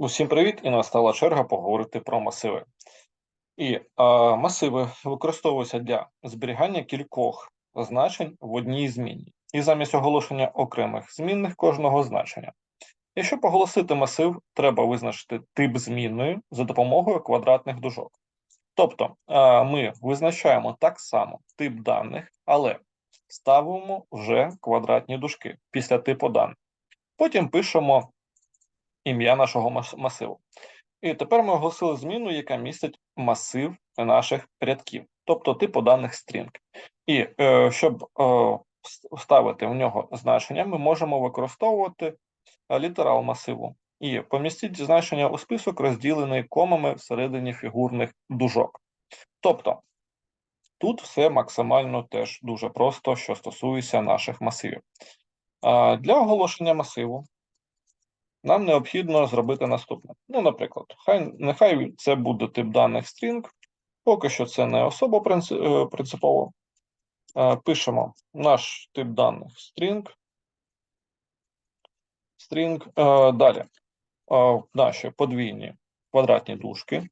Усім привіт! І настала черга поговорити про масиви. І е, масиви використовуються для зберігання кількох значень в одній зміні, і замість оголошення окремих змінних кожного значення. І щоб оголосити масив, треба визначити тип змінної за допомогою квадратних дужок. Тобто е, ми визначаємо так само тип даних, але ставимо вже квадратні дужки після типу даних. Потім пишемо ім'я нашого масиву. І тепер ми оголосили зміну, яка містить масив наших рядків, тобто типу даних стрінг. І е, щоб е, вставити в нього значення, ми можемо використовувати е, літерал масиву і помістити значення у список, розділений комами всередині фігурних дужок. Тобто тут все максимально теж дуже просто, що стосується наших масивів. Для оголошення масиву нам необхідно зробити наступне. Ну, наприклад, хай нехай це буде тип даних string, поки що це не особо е, принципово. Е, Пишемо наш тип даних string. String. Е, Далі наші подвійні квадратні дужки.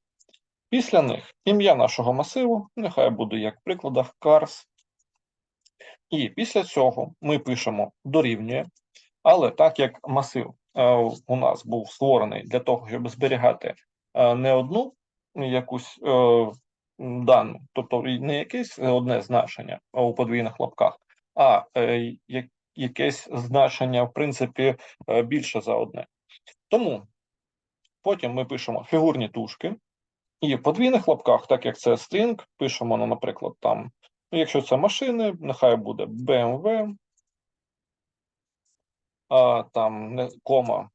Після них ім'я нашого масиву, нехай буде як в прикладах cars. І після цього ми пишемо дорівнює, але так як масив у нас був створений для того, щоб зберігати е, не одну якусь е, дану, тобто не якесь одне значення у подвійних лапках, а е, якесь значення, в принципі, е, більше за одне. Тому потім ми пишемо фігурні тушки, і в подвійних лапках, так як це string, пишемо, ну, наприклад, там, ну, якщо це машини, нехай буде BMW, а, там не, кома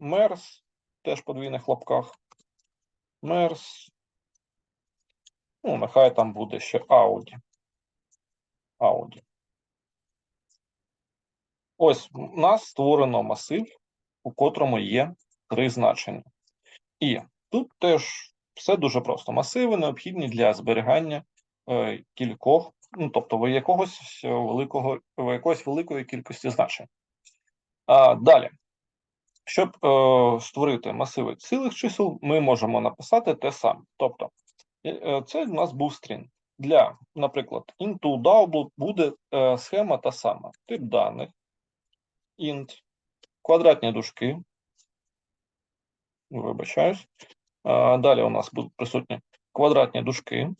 MERS, теж в подвійних лапках. MERS. Ну, нехай там буде ще Audi. Audi. Ось у нас створено масив, у котрому є три значення. І тут теж все дуже просто. Масиви необхідні для зберігання е, кількох, ну тобто якогось е, великого, якоїсь великої кількості значень. Далі, щоб е, створити масиви цілих чисел, ми можемо написати те саме. Тобто, е, е, це у нас був стрінг. Для, наприклад, into double буде е, схема та сама. Тип даних, int, квадратні дужки. Вибачаюсь. А, Далі у нас будуть присутні квадратні дужки.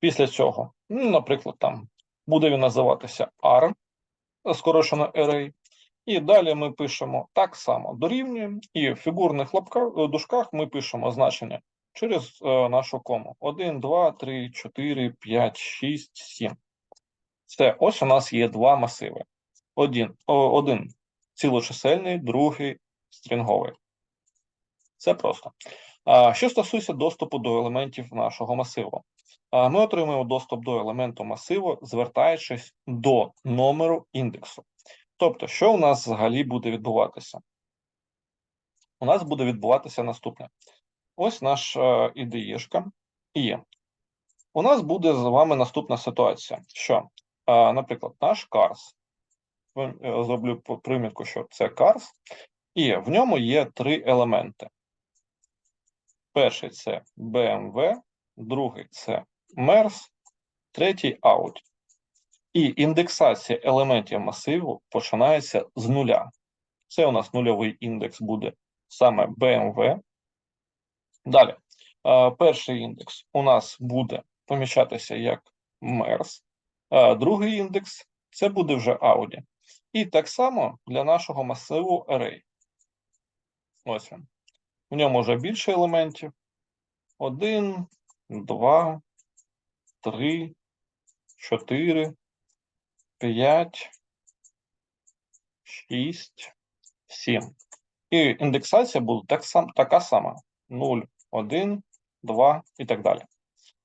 Після цього, ну, наприклад, там буде він називатися R, скорочено array. І далі ми пишемо так само дорівнює, і в фігурних лапках, е, дужках ми пишемо значення через е, нашу кому. 1, 2, 3, 4, 5, 6, 7. Це ось у нас є два масиви. Один, один цілочисельний, другий стрінговий. Це просто. Що стосується доступу до елементів нашого масиву, ми отримуємо доступ до елементу масиву, звертаючись до номеру індексу. Тобто, що у нас взагалі буде відбуватися? У нас буде відбуватися наступне. Ось наша ідеєшка, і у нас буде з вами наступна ситуація, що, наприклад, наш Cars, е, зроблю примітку, що це Cars, і в ньому є три елементи. Перший це BMW, другий це MERS, третій Audi. І індексація елементів масиву починається з нуля. Це у нас нульовий індекс буде саме BMW. Далі, перший індекс у нас буде поміщатися як MERS, другий індекс це буде вже Audi. І так само для нашого масиву Array. Ось він. В ньому вже більше елементів. Один, два, три, чотири, п'ять, шість, сім. І індексація буде так сам, така сама: 0, 1, 2 і так далі.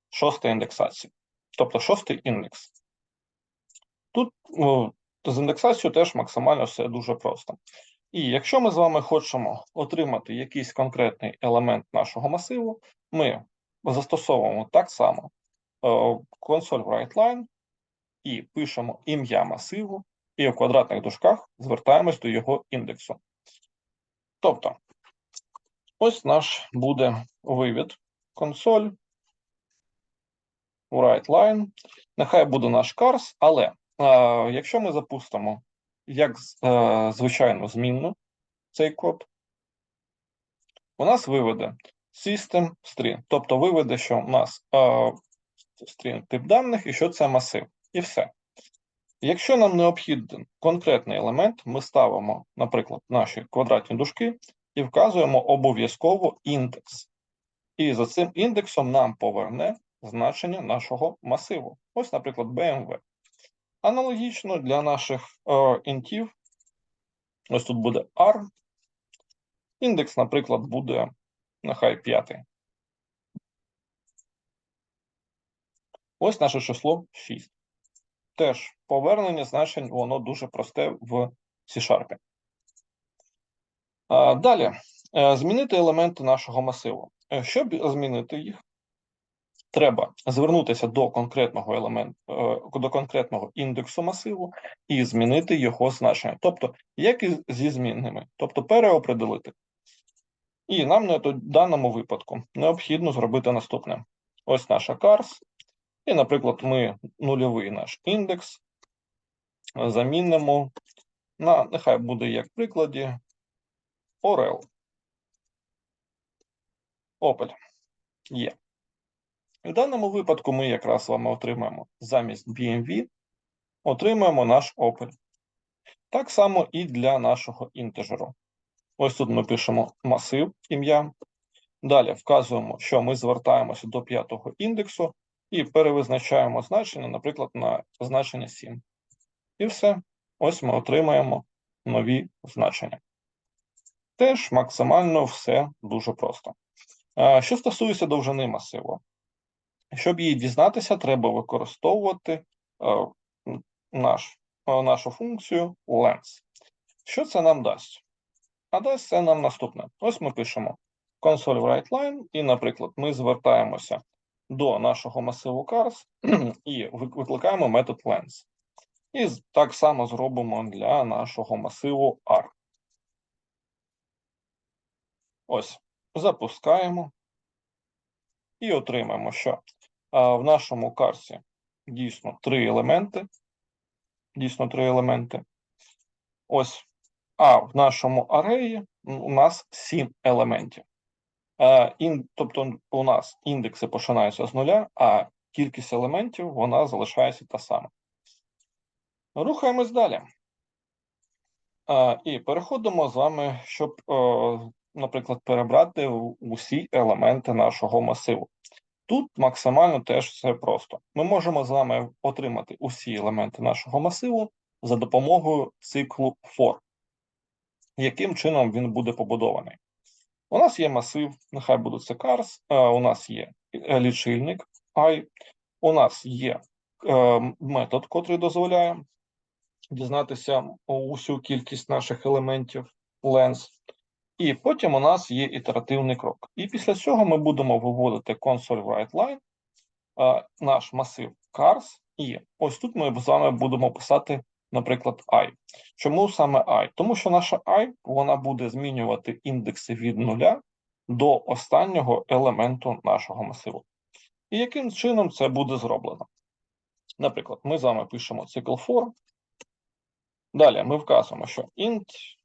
Шоста індексація. Тобто шостий індекс. Тут ну, з індексацією теж максимально все дуже просто. І якщо ми з вами хочемо отримати якийсь конкретний елемент нашого масиву, ми застосовуємо так само е, console writeLine і пишемо ім'я масиву, і в квадратних дужках звертаємось до його індексу. Тобто, Ось наш буде вивід консоль. WriteLine. Нехай буде наш cars, але е, якщо ми запустимо як е, звичайну змінну цей код, у нас виведе system string, тобто виведе, що у нас е, тип даних і що це масив, і все. Якщо нам необхідний конкретний елемент, ми ставимо, наприклад, наші квадратні дужки і вказуємо обов'язково індекс. І за цим індексом нам поверне значення нашого масиву. Ось, наприклад, BMW. Аналогічно для наших е, інтів, ось тут буде R. Індекс, наприклад, буде нехай 5. Ось наше число 6. Теж повернення значень, воно дуже просте в C-Sharp. Далі, е, змінити елементи нашого масиву. Е, Щоб змінити їх, треба звернутися до конкретного елементу, е, до конкретного індексу масиву і змінити його значення. Тобто, як і зі змінними, тобто переопределити. І нам на даному випадку необхідно зробити наступне: ось наша cars, і, наприклад, ми нульовий наш індекс замінимо на, нехай буде як в прикладі, Орел. Opel. Є. В даному випадку ми якраз з вами отримаємо замість BMV, отримаємо наш Opel. Так само і для нашого інтежеру. Ось тут ми пишемо масив ім'я. Далі вказуємо, що ми звертаємося до п'ятого індексу і перевизначаємо значення, наприклад, на значення 7. І все. Ось ми отримаємо нові значення. Теж максимально все дуже просто. Що стосується довжини масиву, щоб її дізнатися, треба використовувати наш, нашу функцію length. Що це нам дасть? А дасть це нам наступне. Ось ми пишемо console WriteLine, і, наприклад, ми звертаємося до нашого масиву cars і викликаємо метод length. І так само зробимо для нашого масиву R. Ось, запускаємо і отримаємо, що в нашому карсі дійсно три елементи. Дійсно три елементи. Ось, а в нашому ареї у нас сім елементів. Ін, тобто у нас індекси починаються з нуля, а кількість елементів вона залишається та сама. Рухаємось далі. І переходимо з вами, щоб, наприклад, перебрати усі елементи нашого масиву. Тут максимально теж все просто. Ми можемо з вами отримати усі елементи нашого масиву за допомогою циклу for. Яким чином він буде побудований? У нас є масив, нехай буде це cars, е, у нас є е, лічильник i, у нас є е, метод, котрий дозволяє дізнатися усю кількість наших елементів lens. І потім у нас є ітеративний крок. І після цього ми будемо виводити console WriteLine, наш масив cars, і ось тут ми з вами будемо писати, наприклад, i. Чому саме i? Тому що наша і вона буде змінювати індекси від нуля до останнього елементу нашого масиву. І яким чином це буде зроблено? Наприклад, ми з вами пишемо цикл for. Далі ми вказуємо, що int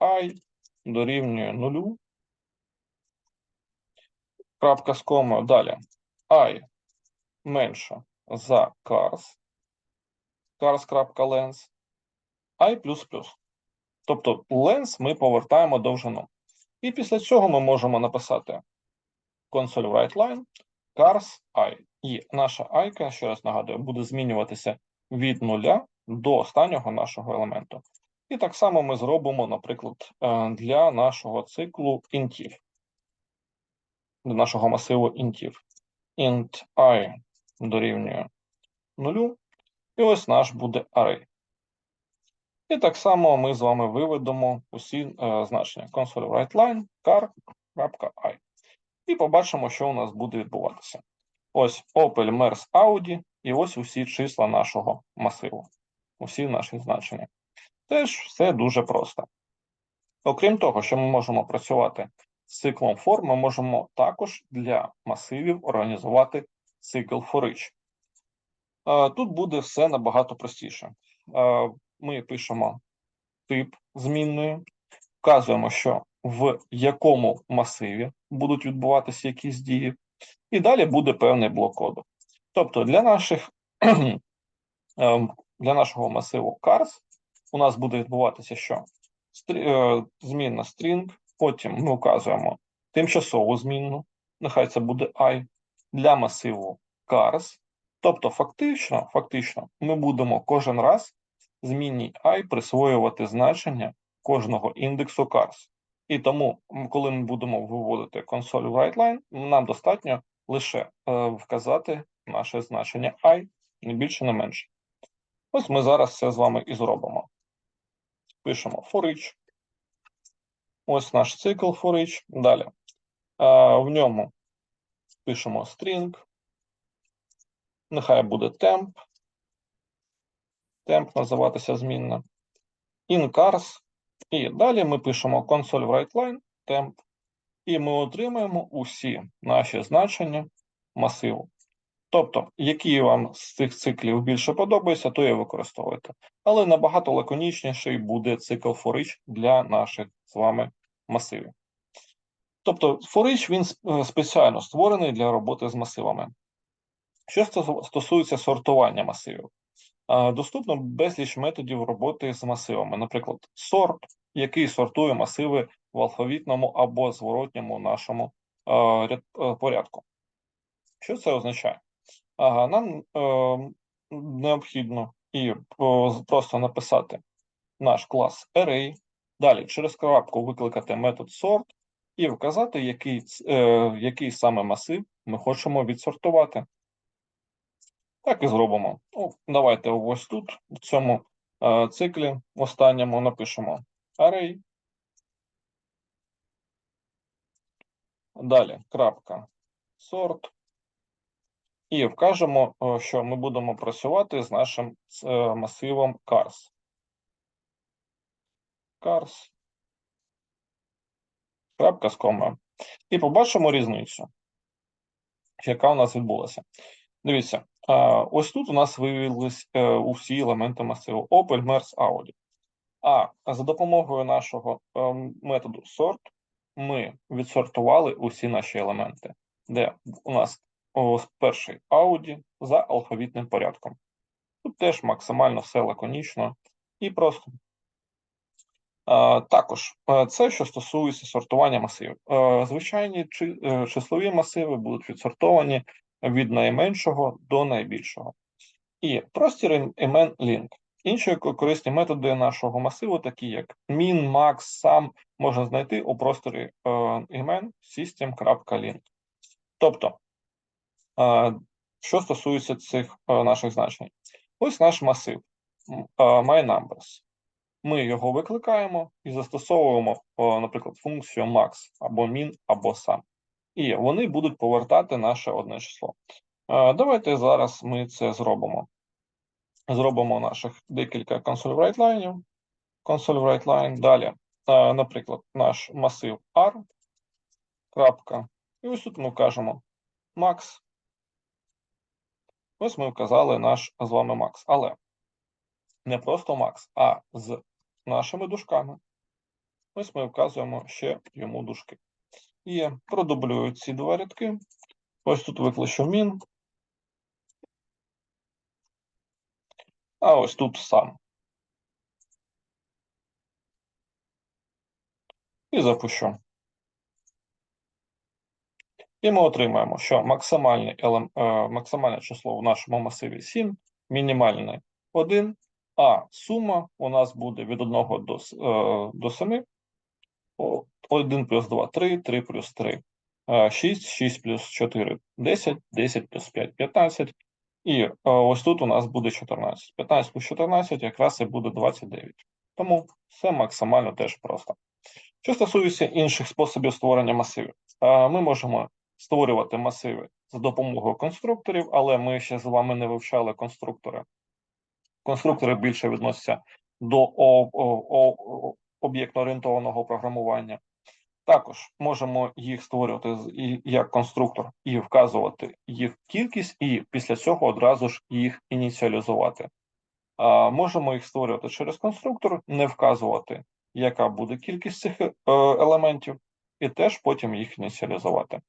i дорівнює нулю. Крапка з комою. Далі і менше за cars. cars.lens. i плюс. Тобто lens ми повертаємо довжину. І після цього ми можемо написати console WriteLine cars i. І наша i, ще раз нагадую, буде змінюватися від нуля до останнього нашого елементу. І так само ми зробимо, наприклад, е, для нашого циклу інтів, для нашого масиву інтів. int i дорівнює нулю, і ось наш буде array. І так само ми з вами виведемо усі е, значення console WriteLine car.i. І побачимо, що у нас буде відбуватися. Ось Opel, Mers, Audi, і ось усі числа нашого масиву, усі наші значення. Теж все дуже просто. Окрім того, що ми можемо працювати з циклом for ми можемо також для масивів організувати цикл for each. Тут буде все набагато простіше. Ми пишемо тип змінної, вказуємо, що в якому масиві будуть відбуватися якісь дії, і далі буде певний блок коду. Тобто для наших ем, для нашого масиву cars у нас буде відбуватися що? Е, Змінна string, потім ми вказуємо тимчасову змінну, нехай це буде i, для масиву cars. Тобто, фактично, фактично, ми будемо кожен раз змінній і присвоювати значення кожного індексу cars. І тому, коли ми будемо виводити консоль в WriteLine, нам достатньо лише е, вказати наше значення i, не більше, не менше. Ось ми зараз це з вами і зробимо. Пишемо for each. Ось наш цикл for each. Далі. Е, в ньому пишемо string. Нехай буде temp. Temp називатися змінна. In cars. І далі ми пишемо console WriteLine, temp. І ми отримаємо усі наші значення масиву. Тобто, які вам з цих циклів більше подобається, то і використовуйте. Але набагато лаконічніший буде цикл for для наших з вами масивів. Тобто, for він е, спеціально створений для роботи з масивами. Що стосується сортування масивів, доступно безліч методів роботи з масивами, наприклад, сорт, який сортує масиви в алфавітному або зворотньому нашому ряд- порядку. Що це означає? Нам необхідно і просто написати наш клас array, далі через крапку викликати метод sort і вказати, який, е, який саме масив ми хочемо відсортувати. Так і зробимо. Ну, давайте ось тут, в цьому е, циклі, останньому напишемо array. Далі крапка sort. І вкажемо, е, що ми будемо працювати з нашим е, масивом cars. Cars. Крапка з комою. І побачимо різницю, яка у нас відбулася. Дивіться, ось тут у нас виявились е, усі елементи масиву Opel, Mers, Audi. А за допомогою нашого е, методу sort ми відсортували усі наші елементи, де у нас перший Audi за алфавітним порядком. Тут теж максимально все лаконічно і просто. Також е, це, що стосується сортування масивів. Е, Звичайні числові масиви будуть відсортовані від найменшого до найбільшого. І простір імен link. Інші корисні методи нашого масиву, такі як min, max, sum, можна знайти у просторі е, імен system.link. Тобто, е, що стосується цих е, наших значень, ось наш масив myNumbers. Ми його викликаємо і застосовуємо, наприклад, функцію max або min, або sum. І вони будуть повертати наше одне число. Е, Давайте зараз ми це зробимо. Зробимо наших декілька. Console write-line. Далі, е, наприклад, наш масив R. Крапка. І ось тут ми вкажемо max. Ось ми вказали наш з вами max. Але не просто max, а з нашими дужками. Ось ми вказуємо ще йому дужки. І продублюю ці два рядки. Ось тут викличу min. А ось тут сам. І запущу. І ми отримаємо, що максимальне, максимальне число в нашому масиві 7, мінімальне 1, а сума у нас буде від 1 до, е, до 7. 1 плюс 2 – 3, 3 плюс 3 – 6, 6 плюс 4 – 10, 10 плюс 5 – 15. І ось тут у нас буде 14. 15 плюс 14 якраз і буде 29. Тому все максимально теж просто. Що стосується інших способів створення масивів, ми можемо створювати масиви за допомогою конструкторів, але ми ще з вами не вивчали конструктори. Конструктори більше відносяться до об'єктно-орієнтованого програмування. Також можемо їх створювати як конструктор і вказувати їх кількість, і після цього одразу ж їх ініціалізувати. Можемо їх створювати через конструктор, не вказувати, яка буде кількість цих е, елементів, і теж потім їх ініціалізувати.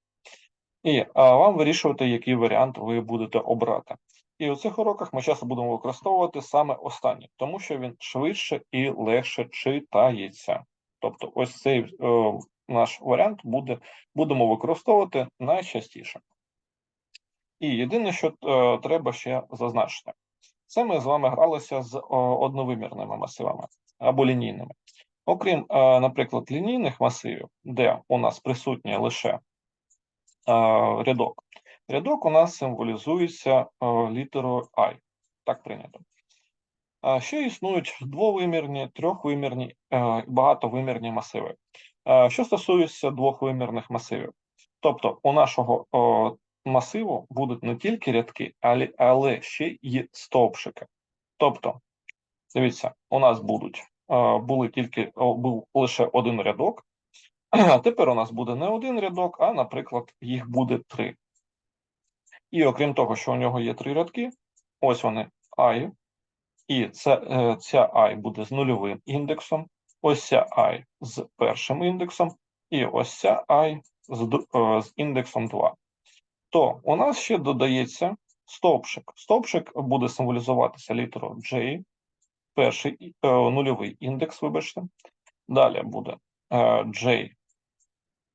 І вам вирішувати, який варіант ви будете обрати. І у цих уроках ми часто будемо використовувати саме останній, тому що він швидше і легше читається. Тобто, ось цей е, наш варіант буде, будемо використовувати найчастіше. І єдине, що е, треба ще зазначити, це ми з вами гралися з о, одновимірними масивами або лінійними. Окрім, е, наприклад, лінійних масивів, де у нас присутній лише е, рядок. Рядок у нас символізується е, літерою I, так прийнято. Ще існують двовимірні, трьохвимірні, е, багатовимірні масиви. Е, Що стосується двохвимірних масивів, тобто у нашого масиву будуть не тільки рядки, але, ще й стовпчики. Тобто, дивіться, у нас будуть були тільки був лише один рядок, а тепер у нас буде не один рядок, а, наприклад, їх буде три. І окрім того, що у нього є три рядки, ось вони I, і це, е, ця I буде з нульовим індексом, ось ця I з першим індексом, і ось ця I з, е, з індексом 2. То у нас ще додається стовпчик. Стовпчик буде символізуватися літерою J, перший е, нульовий індекс, вибачте. Далі буде J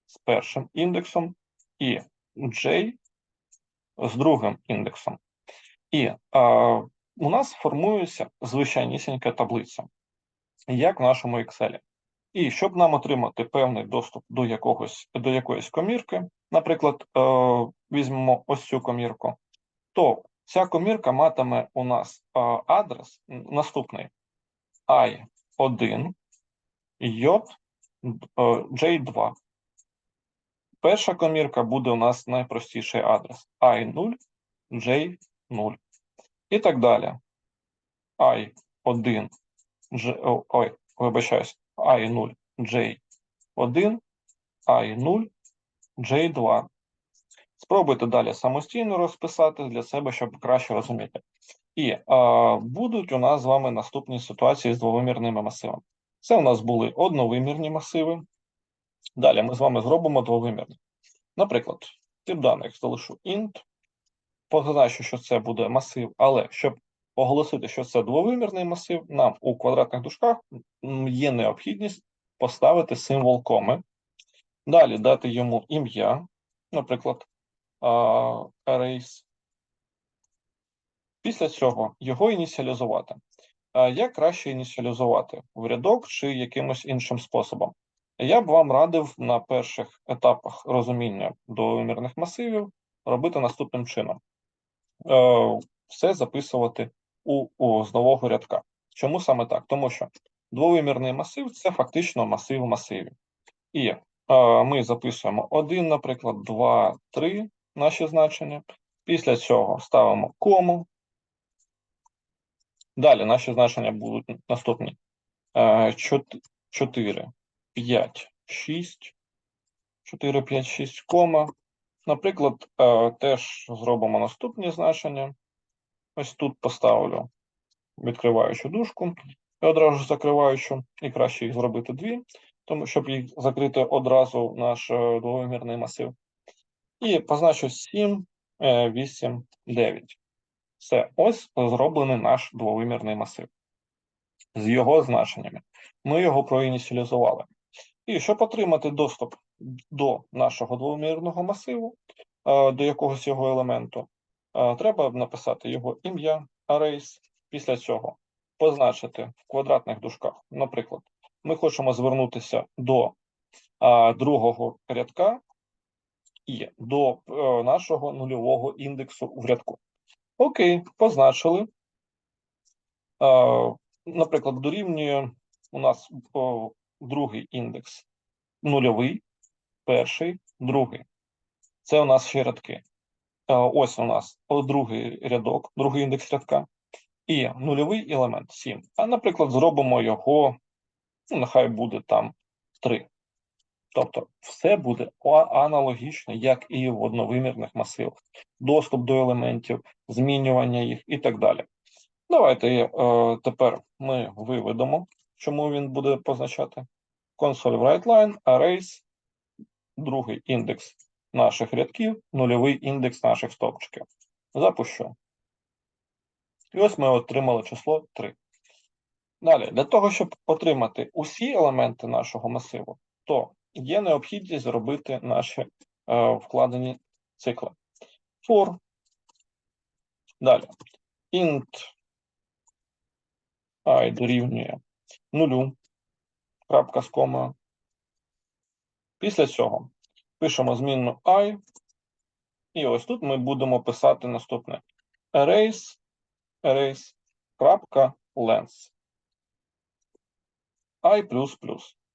з першим індексом і J з другим індексом. І е, у нас формується звичайнісінька таблиця, як в нашому Excel. І щоб нам отримати певний доступ до якогось до якоїсь комірки, наприклад, е, візьмемо ось цю комірку, то ця комірка матиме у нас е, адрес наступний I1 J, е, J2. Перша комірка буде у нас найпростіший адрес I0 J0 і так далі. I1 J, ой, вибачаюсь, I0 J1, I0 J2. Спробуйте далі самостійно розписати для себе, щоб краще розуміти. І а, будуть у нас з вами наступні ситуації з двовимірними масивами. Це у нас були одновимірні масиви. Далі ми з вами зробимо двовимірні. Наприклад, тип даних залишу int, позначу, що це буде масив, але щоб оголосити, що це двовимірний масив, нам у квадратних дужках є необхідність поставити символ коми, далі дати йому ім'я, наприклад, arrays. Після цього його ініціалізувати. Як краще ініціалізувати в рядок чи якимось іншим способом? Я б вам радив на перших етапах розуміння двовимірних масивів робити наступним чином: Е, все записувати у, у з нового рядка. Чому саме так? Тому що двовимірний масив це фактично масив масивів. І е, ми записуємо 1, наприклад, 2, 3 наші значення. Після цього ставимо кому. Далі наші значення будуть наступні: Е, 4, 5, 6, 4, 5, 6, кома. Наприклад, е, теж зробимо наступні значення. Ось тут поставлю відкриваючу дужку і одразу закриваючу, і краще їх зробити дві, тому щоб їх закрити одразу наш е, двовимірний масив. І позначу 7, е, 8, 9. Все, ось зроблений наш двовимірний масив з його значеннями. Ми його проініціалізували. І щоб отримати доступ до нашого двомірного масиву, е, до якогось його елементу, е, треба написати його ім'я, arrays. Після цього позначити в квадратних дужках. Наприклад, ми хочемо звернутися до е, другого рядка і до нашого нульового індексу в рядку. Окей, позначили. Наприклад, дорівнює у нас другий індекс нульовий, перший, другий. Це у нас ще рядки. Е, Ось у нас другий рядок, другий індекс рядка, і нульовий елемент 7. А, наприклад, зробимо його, ну, нехай буде там 3. Тобто все буде аналогічно, як і в одновимірних масивах. Доступ до елементів, змінювання їх і так далі. Давайте е, тепер ми виведемо, чому він буде позначати. Console WriteLine, arrays, другий індекс наших рядків, нульовий індекс наших стопчиків. Запущу. І ось ми отримали число 3. Далі, для того, щоб отримати усі елементи нашого масиву, то є необхідність зробити наші е, вкладені цикли. For. Далі. Int i дорівнює нулю. Крапка з комою. Після цього пишемо змінну i. І ось тут ми будемо писати наступне: arrays, arrays, крапка, length. i++.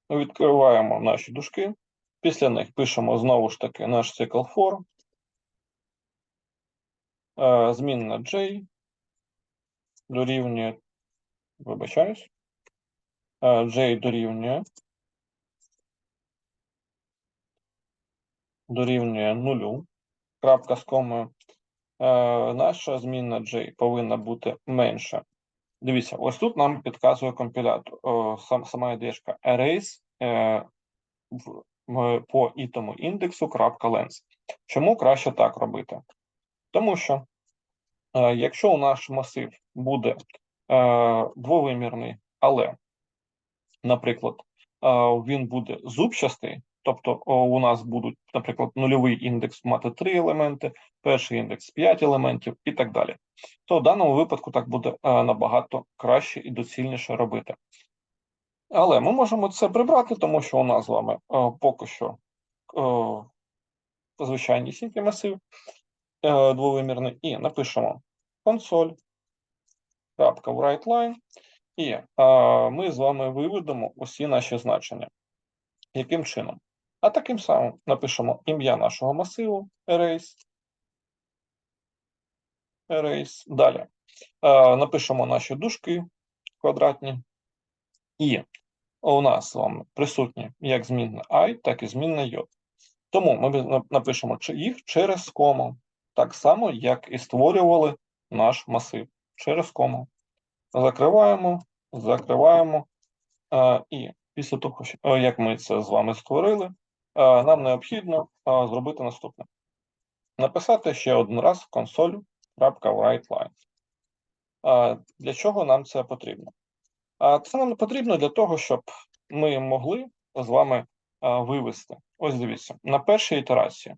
Ми відкриваємо наші дужки. Після них пишемо знову ж таки наш цикл for. Е, Змінна j дорівнює, вибачаюсь, j дорівнює дорівнює нулю. Крапка з комою. Е, Наша змінна j повинна бути менша. Дивіться, ось тут нам підказує компілятор. Сама ідешка arrays е, по ітому індексу length. Чому краще так робити? Тому що е, якщо у наш масив буде е, двовимірний, але, наприклад, е, він буде зубчастий, тобто у нас будуть, наприклад, нульовий індекс мати 3 елементи, перший індекс 5 елементів і так далі, то в даному випадку так буде е, набагато краще і доцільніше робити. Але ми можемо це прибрати, тому що у нас з вами е, поки що е, звичайнісінький масив двовимірний, і напишемо console, крапка в WriteLine, і е, ми з вами виведемо усі наші значення. Яким чином? А таким самим напишемо ім'я нашого масиву, arrays, arrays. Далі е, напишемо наші дужки квадратні, і у нас з вами присутні як змінна i, так і змінна j. Тому ми напишемо їх через кому, так само, як і створювали наш масив через кому. Закриваємо, закриваємо. е, І після того, е, як ми це з вами створили, е, нам необхідно зробити наступне: написати ще один раз console.writeLine. Е, Для чого нам це потрібно? Це нам потрібно для того, щоб ми могли з вами вивести. Ось дивіться, на першій ітерації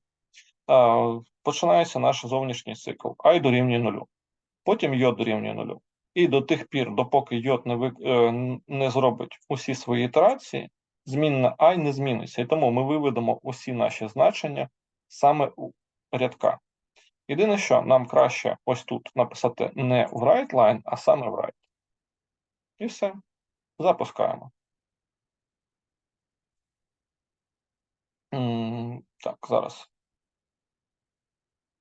починається наш зовнішній цикл і дорівнює нулю, потім j дорівнює нулю. І до тих пір, допоки j не, ви, е, не зробить усі свої ітерації, змінна і не зміниться. І тому ми виведемо усі наші значення саме у рядка. Єдине, що нам краще ось тут написати не в WriteLine, а саме в write. І все. Запускаємо. Так, зараз.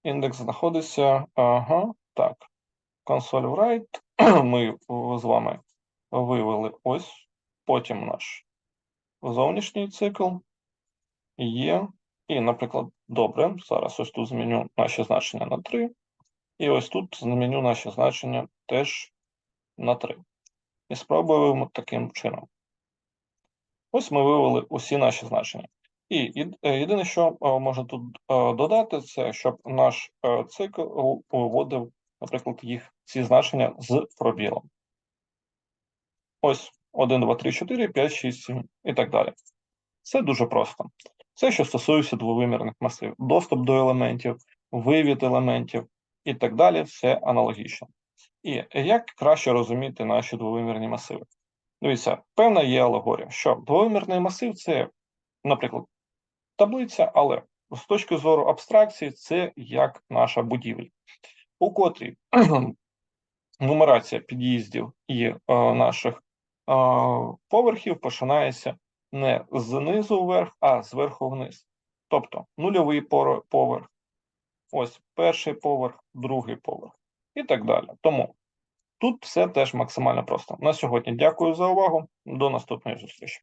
Індекс знаходиться. Ага, так. Консоль write. Ми з вами вивели ось. Потім наш зовнішній цикл є. І, наприклад, добре. Зараз ось тут зміню наші значення на 3. І ось тут зміню наші значення теж на 3. І спробуємо таким чином. Ось ми вивели усі наші значення. І е, єдине, що е, можна тут е, додати, це щоб наш цикл виводив, наприклад, їх ці значення з пробілом. Ось 1, 2, 3, 4, 5, 6, 7 і так далі. Це дуже просто. Це, що стосується двовимірних масивів, доступ до елементів, вивід елементів і так далі, все аналогічно. І як краще розуміти наші двовимірні масиви? Дивіться, певна є алегорія, що двовимірний масив це, наприклад, таблиця, але з точки зору абстракції, це як наша будівля, у котрій нумерація під'їздів і е, наших е, поверхів починається не знизу вверх, а зверху вниз. Тобто нульовий поверх, ось перший поверх, другий поверх і так далі. Тому тут все теж максимально просто. На сьогодні дякую за увагу. До наступної зустрічі.